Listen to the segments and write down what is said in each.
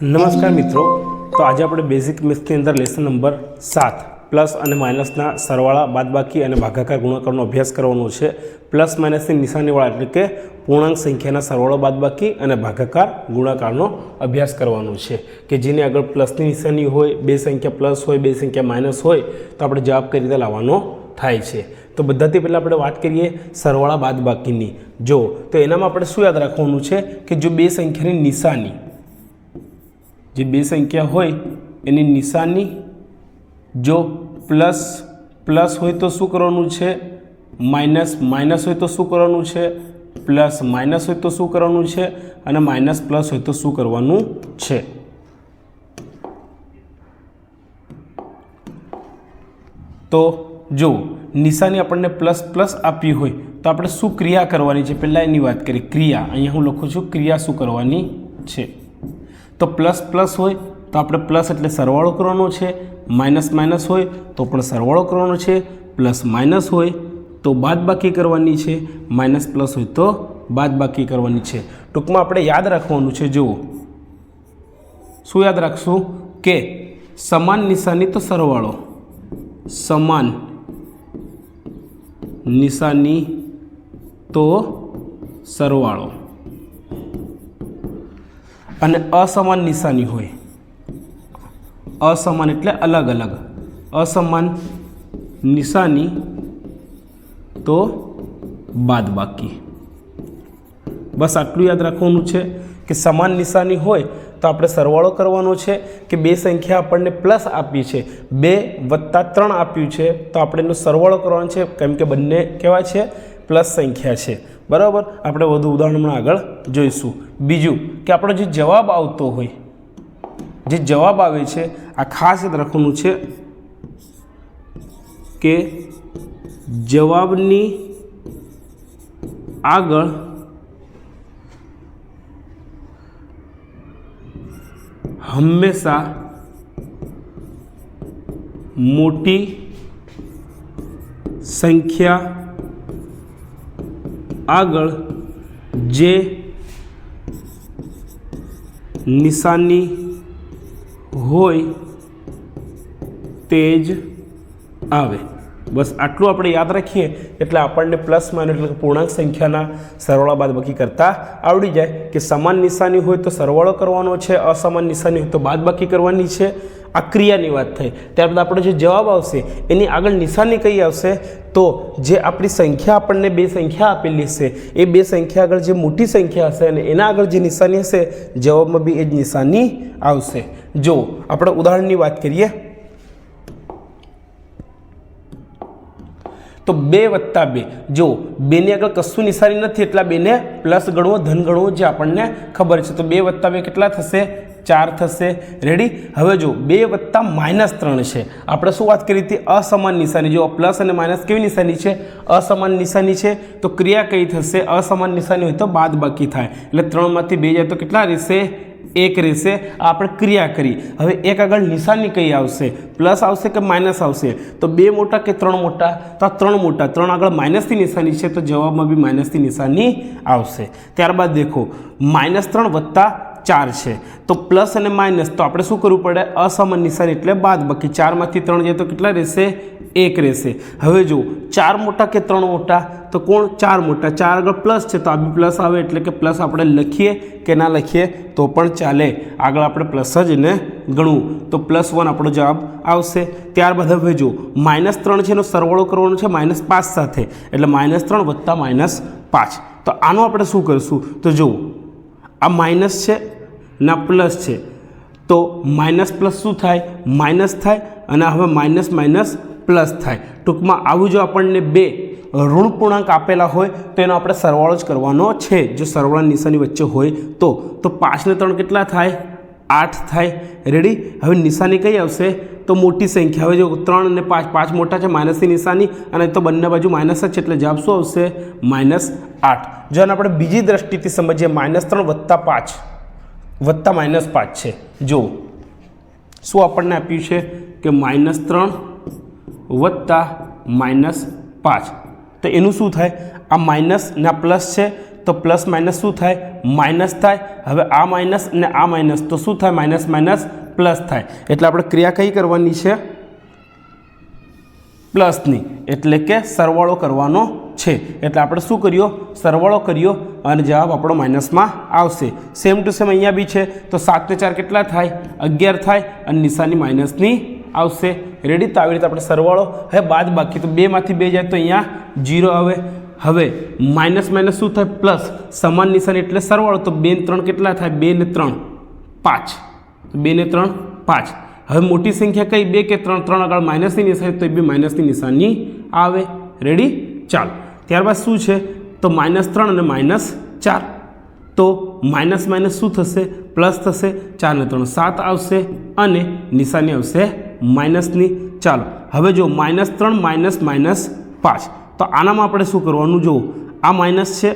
નમસ્કાર મિત્રો. તો આજે આપણે બેઝિક મિથ્સની અંદર લેસન નંબર સાત પ્લસ અને માઇનસના સરવાળા, બાદબાકી અને ભાગાકાર ગુણાકારનો અભ્યાસ કરવાનો છે. પ્લસ માઇનસની નિશાનીવાળા એટલે કે પૂર્ણાંક સંખ્યાના સરવાળો, બાદબાકી અને ભાગાકાર ગુણાકારનો અભ્યાસ કરવાનો છે. કે જેની આગળ પ્લસની નિશાની હોય, બે સંખ્યા પ્લસ હોય, બે સંખ્યા માઇનસ હોય, તો આપણે જવાબ કઈ રીતે લાવવાનો થાય છે. તો બધાથી પહેલાં આપણે વાત કરીએ સરવાળા બાદ બાકીની. જો, તો એનામાં આપણે શું યાદ રાખવાનું છે કે જો બે સંખ્યાની નિશાની, જે બે સંખ્યા હોય એની નિશાની જો પ્લસ પ્લસ હોય તો શું કરવાનું છે? માઇનસ માઇનસ હોય તો શું કરવાનું છે? પ્લસ, માઇનસ હોય તો શું કરવાનું છે? અને માઇનસ, પ્લસ હોય તો શું કરવાનું છે? તો જો નિશાની આપણને પ્લસ પ્લસ આપી હોય તો આપણે શું ક્રિયા કરવાની છે? પહેલાં એની વાત કરીએ. ક્રિયા. અહીંયા હું લખું છું, ક્રિયા શું કરવાની છે? તો પ્લસ પ્લસ હોય તો આપણે પ્લસ એટલે સરવાળો કરવાનો છે. માઇનસ માઇનસ હોય તો પણ સરવાળો કરવાનો છે. પ્લસ માઇનસ હોય તો બાદબાકી કરવાની છે. માઇનસ પ્લસ હોય તો બાદબાકી કરવાની છે. ટૂંકમાં આપણે યાદ રાખવાનું છે. જુઓ. શું યાદ રાખશું? કે સમાન નિશાની તો સરવાળો. સમાન. નિશાની તો સરવાળો. અને અસમાન નિશાની હોય. અસમાન એટલે અલગ અલગ. અસમાન નિશાની તો બાદબાકી બસ આટલું યાદ રાખવાનું છે કે સમાન નિશાની હોય તો આપણે સરવાળો કરવાનો છે કે બે સંખ્યા આપણને પ્લસ આપી છે. બે વત્તા ત્રણ આપ્યું છે, તો આપણે એનો સરવાળો કરવાનો છે, કેમ કે બંને કેવા છે? પ્લસ સંખ્યા છે. બરાબર? આપણે વધુ ઉદાહરણમાં આગળ જોઈશું. બીજું કે આપણો જે જવાબ આવતો હોય, જે જવાબ આવે છે, આ ખાસ યાદ રાખવાનું છે કે જવાબની આગળ હંમેશા મોટી સંખ્યા આગળ જે નિશાની હોય તે જ આવે. બસ આટલું આપણે યાદ રાખીએ. એટલે આપણને પ્લસ માઇનસ એટલે પૂર્ણાંક સંખ્યાના સરવાળા બાદબાકી કરતાં આવડી જાય કે સમાન નિશાની હોય તો સરવાળો કરવાનો છે, અસમાન નિશાની હોય તો બાદબાકી કરવાની છે. આ ક્રિયાની વાત થઈ. ત્યારબાદ આપણો જે જવાબ આવશે, એની આગળ નિશાની કઈ આવશે? તો જે આપણી સંખ્યા આપણને બે સંખ્યા આપેલી હશે, એ બે સંખ્યા આગળ જે મોટી સંખ્યા હશે અને એના આગળ જે નિશાની હશે, જવાબમાં બી એ જ નિશાની આવશે. જો, આપણે ઉદાહરણની વાત કરીએ. તો બે વત્તા બે. જો બેની આગળ કશું નિશાની નથી એટલા બેને પ્લસ ગણવો, ધન ગણવો જે આપણને ખબર છે. તો બે વત્તા બે કેટલા થશે? ચાર થશે. રેડી હવે જો બે વત્તા માઇનસ ત્રણ છે. આપણે શું વાત કરી હતી? અસમાન નિશાની. જો પ્લસ અને માઇનસ કેવી નિશાની છે? અસમાન નિશાની છે. તો ક્રિયા કઈ થશે? અસમાન નિશાની હોય તો બાદ બાકી થાય. એટલે ત્રણમાંથી બે જાય તો કેટલા રહેશે? એક રહેશે, આપણે ક્રિયા કરી. હવે એક આગળ નિશાની કઈ આવશે? પ્લસ આવશે કે માઇનસ આવશે? તો બે મોટા કે ત્રણ મોટા? તો ત્રણ મોટા. ત્રણ આગળ માઇનસની નિશાની છે, તો જવાબમાં બી માઇનસની નિશાની આવશે. ત્યારબાદ દેખો, માઇનસ ત્રણ વત્તા ચાર છે. તો પ્લસ અને માઇનસ, તો આપણે શું કરવું પડે? અસમાન નિશાની એટલે બાદ બાકી ચારમાંથી ત્રણ જાય તો કેટલા રહેશે? એક રહેશે. હવે જો ચાર મોટા કે ત્રણ મોટા? તો કોણ? ચાર મોટા. ચાર આગળ પ્લસ છે, તો આ બી પ્લસ આવે, એટલે કે પ્લસ આપણે લખીએ કે ના લખીએ, તો પણ ચાલે. આગળ આપણે પ્લસ જ એને ગણવું. તો પ્લસ વન આપણો જવાબ આવશે. ત્યારબાદ હવે જો માઇનસ ત્રણ છે, એનો સરવાળો કરવાનો છે, માઇનસ પાંચ સાથે. એટલે માઇનસ ત્રણ વત્તા માઇનસ પાંચ. તો આનું આપણે શું કરીશું? તો જુઓ, આ માઇનસ છે, ના પ્લસ છે. તો માઇનસ પ્લસ શું થાય? માઇનસ થાય, અને હવે માઇનસ માઇનસ પ્લસ થાય. ટૂંકમાં આવું જો આપણને બે ઋણ પૂર્ણાંક આપેલા હોય, તો એનો આપણે સરવાળો જ કરવાનો છે. જો સરવાળા નિશાની વચ્ચે હોય તો તો પાંચને ત્રણ કેટલા થાય? આઠ થાય. રેડી હવે નિશાની કઈ આવશે? તો મોટી સંખ્યા. હવે જો ત્રણ અને પાંચ પાંચ મોટા છે, માઇનસની નિશાની, અને તો બંને બાજુ માઇનસ જ છે, એટલે જવાબ શું આવશે? માઇનસ આઠ. જો આને આપણે બીજી દ્રષ્ટિથી સમજીએ, માઇનસ ત્રણ વત્તા પાંચ, વત્તા માઇનસ પાંચ છે. જો શું આપણને આપ્યું છે? કે માઇનસ ત્રણ વત્તા માઇનસ પાંચ. તો એનું શું થાય? આ માઇનસ ને આ પ્લસ છે, તો પ્લસ માઇનસ શું થાય? માઇનસ થાય. હવે આ માઇનસ ને આ માઇનસ, તો શું થાય? માઇનસ માઇનસ પ્લસ થાય. એટલે આપણે ક્રિયા કઈ કરવાની છે? પ્લસની. એટલે કે સરવાળો કરવાનો છે. એટલે આપણે શું કર્યો? સરવાળો કર્યો અને જવાબ આપણો માઇનસમાં આવશે. સેમ ટુ સેમ અહીંયા બી છે. તો સાતને ચાર કેટલા થાય? અગિયાર થાય અને નિશાની માઇનસની આવશે. રેડી તો આવી રીતે આપણે સરવાળો. હવે બાદ બાકી તો બેમાંથી બે જાય તો અહીંયા જીરો આવે. હવે માઇનસ માઇનસ શું થાય? પ્લસ સમાન નિશાની એટલે સરવાળો. તો બે ત્રણ કેટલા થાય? બે ને ત્રણ. પાંચ. બે ને ત્રણ, પાંચ. હવે મોટી સંખ્યા કઈ? બે કે ત્રણ? ત્રણ આગળ માઇનસની નિશાની. તો એ બી માઇનસની નિશાની આવે. રેડી ચાલો. ત્યારબાદ શું છે? તો માઇનસ ત્રણ અને માઇનસ ચાર. તો માઇનસ માઇનસ શું થશે? પ્લસ થશે. ચાર ને ત્રણ સાત આવશે અને નિશાની આવશે માઇનસની ચાલો, હવે જો માઇનસ ત્રણ, માઇનસ માઇનસ પાંચ. તો આનામાં આપણે શું કરવાનું? જુઓ, આ માઇનસ છે,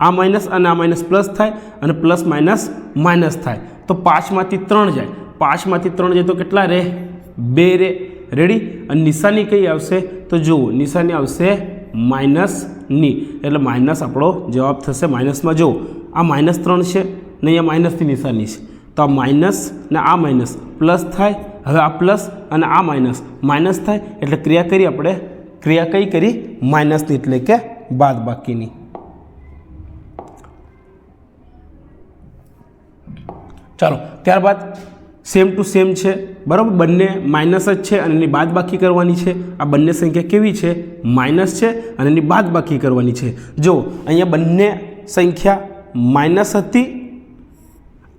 આ માઇનસ અને આ માઇનસ પ્લસ થાય અને પ્લસ માઇનસ માઇનસ થાય. તો પાંચમાંથી ત્રણ જાય. પાંચમાંથી ત્રણ જાય તો કેટલા રહે? બે રે રેડી અને નિશાની કઈ આવશે? તો જુઓ, નિશાની આવશે માઇનસની એટલે માઇનસ આપણો જવાબ થશે માઇનસમાં. જુઓ, આ માઇનસ ત્રણ છે ને અહીંયા માઇનસની નિશાની છે. તો આ માઇનસ ને આ માઇનસ પ્લસ થાય હવે આ પ્લસ અને આ માઇનસ. માઇનસ થાય એટલે ક્રિયા કરી આપણે, ક્રિયા કઈ કરી? માઇનસની એટલે કે બાદ બાકીની. ચાલો, ત્યારબાદ સેમ ટુ સેમ છે. બરાબર? બંને માઇનસ જ છે અને એની બાદ બાકી કરવાની છે. આ બંને સંખ્યા કેવી છે? માઇનસ છે અને એની બાદ બાકી કરવાની છે. જો અહીંયા બંને સંખ્યા માઇનસ હતી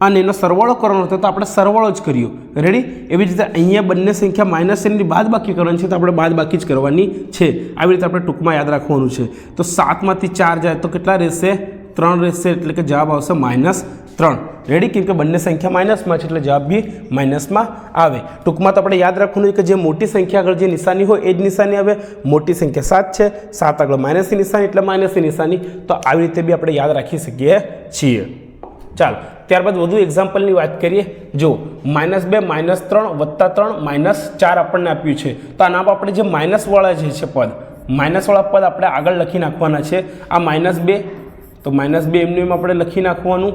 અને એનો સરવાળો કરવાનો હતો તો આપણે સરવાળો જ કર્યો. રેડી એવી રીતે અહીંયા બંને સંખ્યા માઇનસ એની બાદ બાકી કરવાની છે તો આપણે બાદ બાકી જ કરવાની છે. આવી રીતે આપણે ટૂંકમાં યાદ રાખવાનું છે. તો સાતમાંથી ચાર જાય તો કેટલા રહેશે? ત્રણ રહેશે એટલે કે જવાબ આવશે માઇનસ ત્રણ. રેડી કેમ કે બંને સંખ્યા માઇનસમાં છે એટલે જવાબ બી માઇનસમાં આવે. ટૂંકમાં તો આપણે યાદ રાખવાનું છે કે જે મોટી સંખ્યા આગળ જે નિશાની હોય એ જ નિશાની આવે. મોટી સંખ્યા સાત છે. સાત આગળ માઇનસની નિશાની એટલે માઇનસની નિશાની. તો આવી રીતે બી આપણે યાદ રાખી શકીએ છીએ. ચાલો, ત્યારબાદ વધુ એક્ઝામ્પલની વાત કરીએ. જો માઇનસ બે માઇનસ ત્રણ, વત્તા ત્રણ માઇનસ ચાર આપણને આપ્યું છે. તો આના આપણે જે માઇનસવાળા જે છે પદ માઇનસવાળા પદ આપણે આગળ લખી નાખવાના છે. આ માઇનસ બે, તો માઇનસ બે એમનું એમ આપણે લખી નાખવાનું.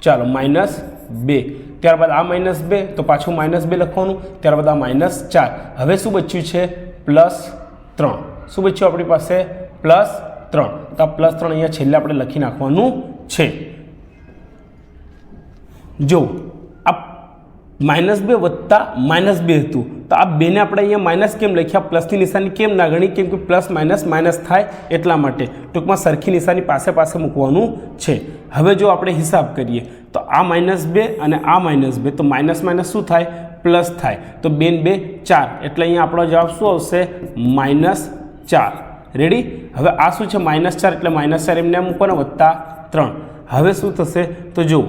ચાલો માઇનસ બે. ત્યારબાદ આ માઇનસ બે, તો પાછું માઇનસ બે લખવાનું. ત્યારબાદ આ માઇનસ ચાર. હવે શું બચ્યું છે? પ્લસ ત્રણ. શું બચ્યું આપણી પાસે? પ્લસ ત્રણ. તો આ પ્લસ ત્રણ અહીંયા છેલ્લે આપણે લખી નાખવાનું છે. જો આ માઇનસ બે વત્તા માઇનસ બે હતું, તો આ બેને આપણે અહીંયા માઇનસ કેમ લખ્યા? પ્લસની નિશાની કેમ ના ગણી? કેમ કે પ્લસ માઇનસ માઇનસ થાય એટલા માટે. ટૂંકમાં સરખી નિશાની પાસે પાસે મૂકવાનું છે. હવે જો આપણે હિસાબ કરીએ, તો આ માઇનસ બે અને આ માઇનસ બે, તો માઇનસ માઇનસ શું થાય? પ્લસ થાય. તો બેન બે ચાર. એટલે અહીંયા આપણો જવાબ શું આવશે? માઇનસ ચાર. રેડી હવે આ શું છે? માઇનસ ચાર એટલે માઇનસ ચાર એમને મૂકો વત્તા ત્રણ. હવે શું થશે? તો જુઓ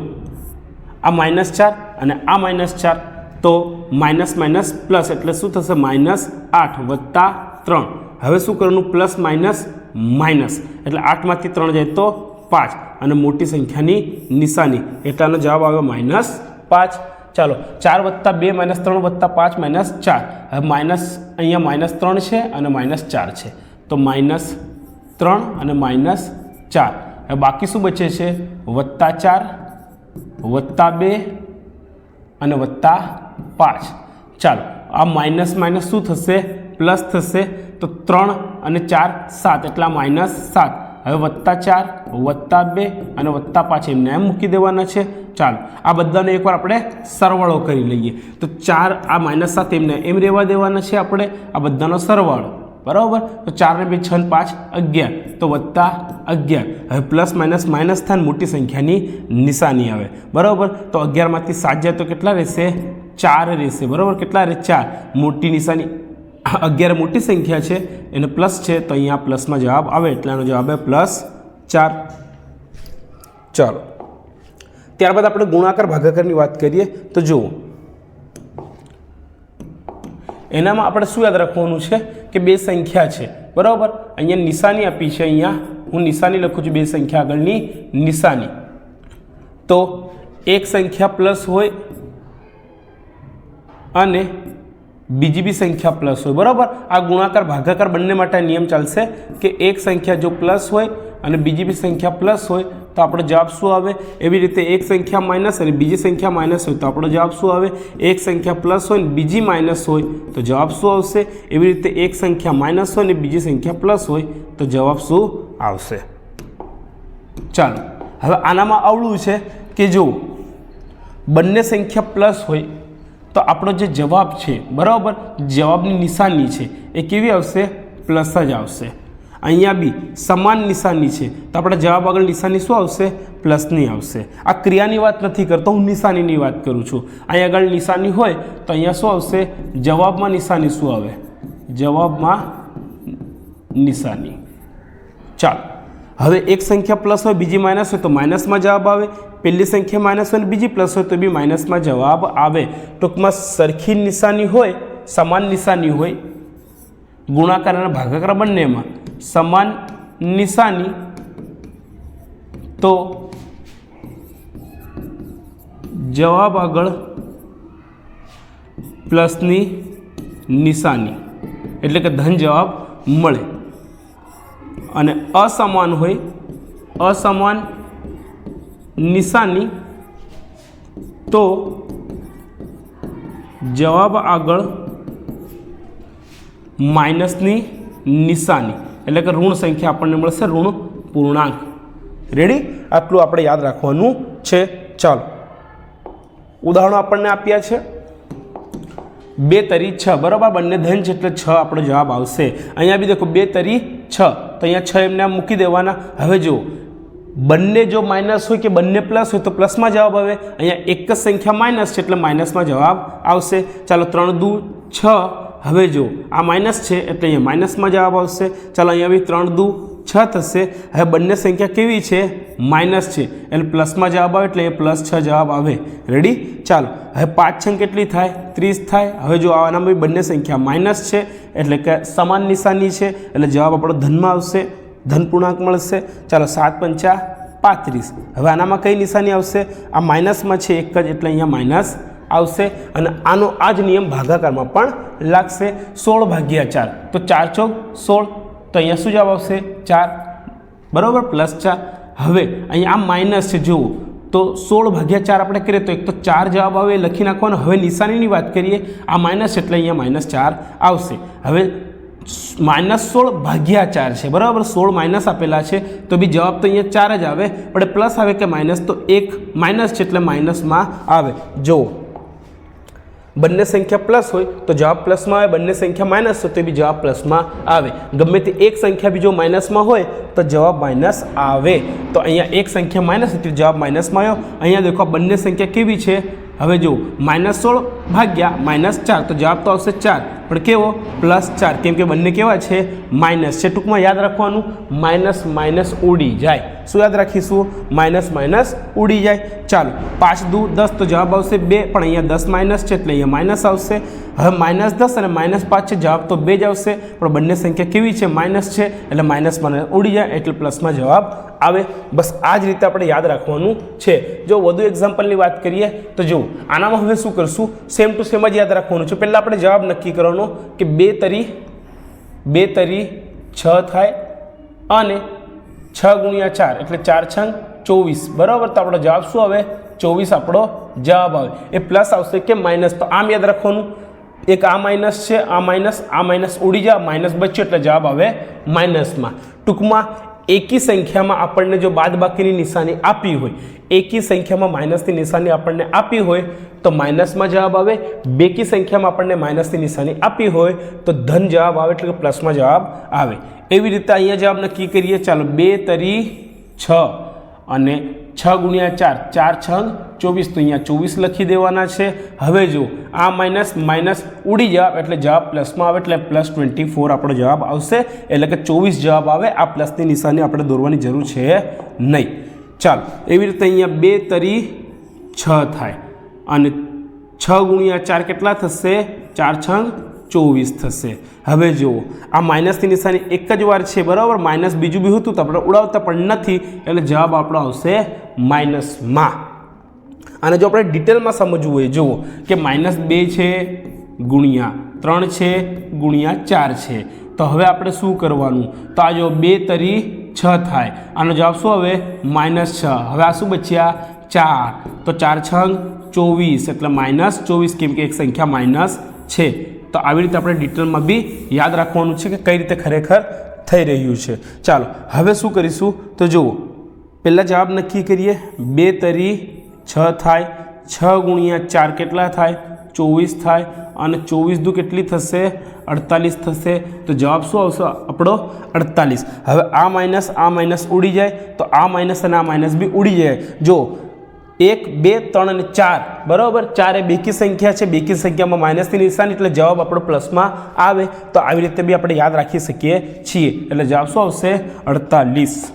આ માઇનસ ચાર અને આ માઇનસ ચાર. તો માઇનસ માઇનસ પ્લસ એટલે શું થશે? માઇનસ આઠ વત્તા ત્રણ. હવે શું કરવાનું? પ્લસ માઇનસ માઇનસ એટલે આઠમાંથી ત્રણ જાય તો પાંચ. અને મોટી સંખ્યાની નિશાની. એટલાનો જવાબ આવ્યો માઇનસ પાંચ. ચાલો, ચાર વત્તા બે માઇનસ ત્રણ વત્તા પાંચ માઇનસ ચાર. હવે માઇનસ અહીંયા માઇનસ ત્રણ છે અને માઇનસ ચાર છે. તો માઇનસ ત્રણ અને માઇનસ ચાર. હવે બાકી શું બચે છે? વત્તા ચાર વત્તા બે અને વત્તા પાંચ. ચાલો, આ માઇનસ માઇનસ શું થશે? પ્લસ થશે તો ત્રણ અને ચાર સાત. એટલા માઇનસ સાત. હવે વત્તા ચાર, વત્તા બે અને વત્તા પાંચ એમને એમ મૂકી દેવાના છે. ચાલો, આ બધાને એકવાર આપણે સરવાળો કરી લઈએ. તો ચાર, આ માઇનસ સાત એમને એમ રહેવા દેવાના છે આપણે. આ બધાનો સરવાળો. બરાબર? તો ચાર ને બે છ પાંચ, અગિયાર. તો વત્તા અગિયાર. હવે પ્લસ માઇનસ માઇનસ થાય મોટી સંખ્યાની નિશાની આવે. બરાબર? તો અગિયારમાંથી સાત જાય તો કેટલા રહેશે? ચાર રહેશે. બરાબર? કેટલા રહે? ચાર. મોટી નિશાની. અગિયાર મોટી સંખ્યા છે, એને પ્લસ છે, તો અહીંયા પ્લસમાં જવાબ આવે. એટલાનો જવાબ આવે પ્લસ ચાર. ચાલો. ત્યારબાદ આપણે ગુણાકાર ભાગાકારની વાત કરીએ, તો જુઓ. એનામાં આપણે શું યાદ રાખવાનું છે? કે બે સંખ્યા છે. બરાબર? અહીંયા નિશાની આપી છે અહીંયા. હું નિશાની લખું છું બે સંખ્યા આગળની. નિશાની. તો એક સંખ્યા પ્લસ હોય અને બીજી બી સંખ્યા પ્લસ હોય. બરાબર? આ ગુણાકાર, ભાગાકાર બંને માટે નિયમ ચાલશે કે એક સંખ્યા જો પ્લસ હોય અને બીજી બી સંખ્યા પ્લસ હોય તો આપણો જવાબ શું આવે? એવી રીતે એક સંખ્યા માઇનસ અને બીજી સંખ્યા માઇનસ હોય તો આપણો જવાબ શું આવે? એક સંખ્યા પ્લસ હોય ને બીજી માઇનસ હોય તો જવાબ શું આવશે? એવી રીતે એક સંખ્યા માઇનસ હોય ને બીજી સંખ્યા પ્લસ હોય તો જવાબ શું આવશે? ચાલો, હવે આનામાં આવડું છે કે જો બંને સંખ્યા પ્લસ હોય તો આપણો જે જવાબ છે, બરાબર? જવાબની નિશાની છે, એ કેવી આવશે? પ્લસ જ આવશે. અહીંયા બી સમાન નિશાની છે. તો આપણા જવાબ આગળ નિશાની શું આવશે? પ્લસની આવશે. આ ક્રિયાની વાત નથી કરતો, હું નિશાનીની વાત કરું છું. અહીંયા આગળ નિશાની હોય તો અહીંયા શું આવશે? જવાબમાં નિશાની શું આવે? જવાબમાં નિશાની. ચાલો. હવે એક સંખ્યા પ્લસ હોય, બીજી માઇનસ હોય તો માઇનસમાં જવાબ આવે. પહેલી સંખ્યા માઇનસ હોય બીજી પ્લસ હોય તો બી માઇનસમાં જવાબ આવે. ટૂંકમાં સરખી નિશાની હોય, સમાન નિશાની હોય, ગુણાકાર અને ભાગાકાર બંનેમાં. સમાન નિશાની તો જવાબ આગળ પ્લસની નિશાની. એટલે કે ધન જવાબ મળે. અને અસમાન હોય, અસમાન નિશાની તો જવાબ આગળ માઇનસની નિશાની. એટલે કે ઋણ સંખ્યા આપણને મળશે ઋણ પૂર્ણાંક. રેડી આટલું આપણે યાદ રાખવાનું છે. ચાલો. ઉદાહરણો આપણને આપ્યા છે. બે તરી છ. બરાબર? બંને ધન છે એટલે છ આપણો જવાબ આવશે. અહીંયા બી દેખો, બે તરી છ. તો અહીંયા છ એમને આમ મૂકી દેવાના. હવે જુઓ. બંને જો માઇનસ હોય કે બંને પ્લસ હોય તો પ્લસમાં જવાબ આવે. અહીંયા એક જ સંખ્યા માઇનસ છે એટલે માઇનસમાં જવાબ આવશે. ચાલો, ત્રણ દુ, છ. હવે જો આ માઇનસ છે, એટલે અહીંયા માઇનસમાં જવાબ આવશે. ચાલો અહીંયા બી ત્રણ દુ છ થશે. હવે બંને સંખ્યા કેવી છે? માઇનસ છે. એટલે પ્લસમાં જવાબ આવે એટલે એ પ્લસ છ જવાબ આવે. રેડી ચાલો. હવે પાંચ છંગ કેટલી થાય? ત્રીસ થાય. હવે જો આનામાં બી બંને સંખ્યા માઇનસ છે, એટલે કે સમાન નિશાની છે, એટલે જવાબ આપણો ધનમાં આવશે. ધન પૂર્ણાંક મળશે. ચાલો સાત પંચા પાંત્રીસ. હવે આનામાં કઈ નિશાની આવશે? આ માઇનસમાં છે એક જ, એટલે અહીંયા માઇનસ આવશે અને આનો આ જ નિયમ ભાગાકારમાં પણ લાગશે. સોળ ભાગ્યા ચાર, તો ચાર ચોક સોળ, તો અહીંયા શું જવાબ આવશે? ચાર. બરાબર? પ્લસ ચાર. હવે અહીંયા આ માઇનસ છે, જુઓ. તો સોળ ભાગ્યા ચાર આપણે કરીએ તો એક તો ચાર જવાબ આવે લખી નાખવાનો. હવે નિશાનીની વાત કરીએ, આ માઇનસ એટલે અહીંયા માઇનસ ચાર આવશે. હવે માઇનસ સોળ ભાગ્યા ચાર છે, બરાબર? સોળ માઇનસ આપેલા છે, તો બી જવાબ તો અહીંયા ચાર જ આવે. પણ પ્લસ આવે કે માઇનસ, તો એક માઇનસ છે, એટલે માઇનસમાં આવે. જુઓ. બંને સંખ્યા પ્લસ હોય તો જવાબ પ્લસમાં આવે, બંને સંખ્યા માઇનસ હોય તો બી જવાબ પ્લસમાં આવે. ગમે તે એક સંખ્યા બીજો માઇનસમાં હોય તો જવાબ માઇનસ આવે. તો અહીંયા એક સંખ્યા માઇનસ હતી જવાબ માઇનસમાં આવ્યો. અહીંયા દેખો બંને સંખ્યા કેવી છે? હવે જો માઇનસ સોળ ભાગ્યા માઇનસ ચાર તો જવાબ તો આવશે ચાર. પણ કેવો? પ્લસ ચાર. કેમ કે બંને કેવા છે? માઇનસ છે. ટૂંકમાં યાદ રાખવાનું માઇનસ માઇનસ ઉડી જાય. શું યાદ રાખીશું? માઇનસ માઇનસ ઉડી જાય. ચાલો, પાંચ દુ દસ તો જવાબ આવશે બે, પણ અહીંયા દસ માઇનસ છે એટલે અહીંયા માઇનસ આવશે. હવે માઇનસ દસ અને માઇનસ પાંચ છે, જવાબ તો બે જ આવશે. પણ બંને સંખ્યા કેવી છે? માઇનસ છે, એટલે માઇનસ માઇનસ ઉડી જાય, એટલે પ્લસમાં જવાબ આવે. બસ આ જ રીતે આપણે યાદ રાખવાનું છે. જો વધુ એક્ઝામ્પલની વાત કરીએ, તો જુઓ, આનામાં હવે શું કરશું? સેમ ટુ સેમ જ યાદ રાખવાનું છે. પહેલાં આપણે જવાબ નક્કી કરવાનો કે બે તરી બે તરી છ થાય અને છ ગુણ્યા ચાર, એટલે ચાર છંગ ચોવીસ. બરાબર? તો આપણો જવાબ શું આવે? ચોવીસ આપણો જવાબ આવે. એ પ્લસ આવશે કે માઇનસ તો આમ યાદ રાખવાનું. એક આ માઇનસ છે, આ માઇનસ આ માઇનસ ઉડી જાય માઇનસ બચ્યો એટલે જવાબ આવે માઇનસમાં ટૂંકમાં એકી સંખ્યામાં આપણને જો બાદબાકીની નિશાની આપી હોય, એકી સંખ્યામાં માઇનસની નિશાની આપણને આપી હોય, તો માઇનસમાં જવાબ આવે. બેકી સંખ્યામાં આપણને માઇનસની નિશાની આપી હોય, તો ધન જવાબ આવે એટલે કે પ્લસમાં જવાબ આવે. એવી રીતે અહીંયા જવાબ નક્કી કરીએ. ચાલો, બે તરી છ અને છ ગુણ્યા ચાર ચાર છ ચોવીસ તો અહીંયા ચોવીસ લખી દેવાના છે. હવે જો આ માઇનસ માઇનસ ઉડી જવાબ, એટલે જવાબ પ્લસમાં આવે, એટલે પ્લસ ટ્વેન્ટી ફોર આપણો જવાબ આવશે. એટલે કે ચોવીસ જવાબ આવે, આ પ્લસની નિશાની આપણે દોરવાની જરૂર છે નહીં. ચાલો, એવી રીતે અહીંયા બે તરી છ થાય. અને છ ગુણ્યા ચાર કેટલા થશે? ચાર છંગ ચોવીસ થશે. હવે જુઓ, આ માઇનસની નિશાની એક જ વાર છે, બરાબર? માઇનસ બીજું બી હતું, તો આપણે ઉડાવતા પણ નથી, એટલે જવાબ આપણો આવશે માઇનસમાં અને જો આપણે ડિટેલમાં સમજવું હોય, જુઓ કે માઇનસ બે છે, ગુણ્યા ત્રણ છે, ગુણ્યા ચાર છે. તો હવે આપણે શું કરવાનું? તો આ જો બે તરી છ થાય, આનો જવાબ શું હવે માઇનસ છ. હવે આ શું બચ્યા? ચાર. તો ચાર છંગ ચોવીસ, એટલે માઇનસ ચોવીસ, કેમ કે એક સંખ્યા માઇનસ છે. તો આવી રીતે આપણે ડિટેલમાં બી યાદ રાખવાનું છે કે કઈ રીતે ખરેખર થઈ રહ્યું છે. ચાલો, હવે શું કરીશું? તો જુઓ, પહેલાં જવાબ નક્કી કરીએ. બે તરી છ થાય, છ ગુણ્યા ચાર કેટલા થાય? ચોવીસ થાય. અને ચોવીસ દુ કેટલી થશે? અડતાલીસ થશે. તો જવાબ શું આવશે? આપણો અડતાલીસ. હવે આ માઇનસ આ માઇનસ ઉડી જાય. તો આ માઇનસ અને આ માઇનસ બી ઉડી જાય. જો એક, બે, ત્રણ અને ચાર. બરાબર? ચાર એ બેકી સંખ્યા છે. બેકી સંખ્યામાં માઇનસની નિશાની એટલે જવાબ આપણો પ્લસમાં આવે. તો આવી રીતે બી આપણે યાદ રાખી શકીએ છીએ. એટલે જવાબ શું આવશે? અડતાલીસ.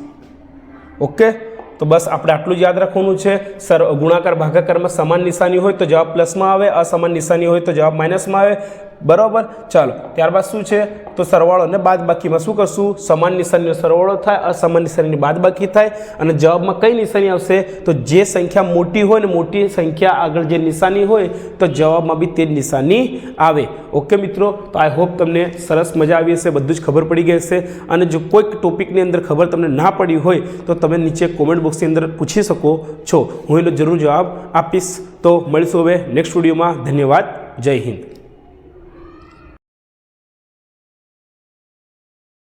ઓકે? તો બસ આપણે આટલું જ યાદ રાખવાનું છે. સર, ગુણાકાર, ભાગાકારમાં સમાન નિશાની હોય તો જવાબ પ્લસમાં આવે. અસમાન નિશાની હોય તો જવાબ માઇનસમાં આવે. બરાબર? ચાલો, ત્યારબાદ શું છે? તો સરવાળો અને બાદ બાકીમાં શું કરશું? સમાન નિશાનીનો સરવાળો થાય, અસમાન નિશાનીની બાદ બાકી થાય અને જવાબમાં કઈ નિશાની આવશે? તો જે સંખ્યા મોટી હોય ને મોટી સંખ્યા આગળ જે નિશાની હોય, તો જવાબમાં બી તે જ નિશાની આવે. ઓકે મિત્રો, તો આઈ હોપ તમને સરસ મજા આવી હશે, બધું જ ખબર પડી ગઈ હશે. અને જો કોઈક ટોપિકની અંદર ખબર તમને ના પડી હોય, તો તમે નીચે કોમેન્ટ બોક્સની અંદર પૂછી શકો છો. હું એનો જરૂર જવાબ આપીશ. તો મળીશું હવે નેક્સ્ટ વિડીયોમાં ધન્યવાદ. જય હિન્દ.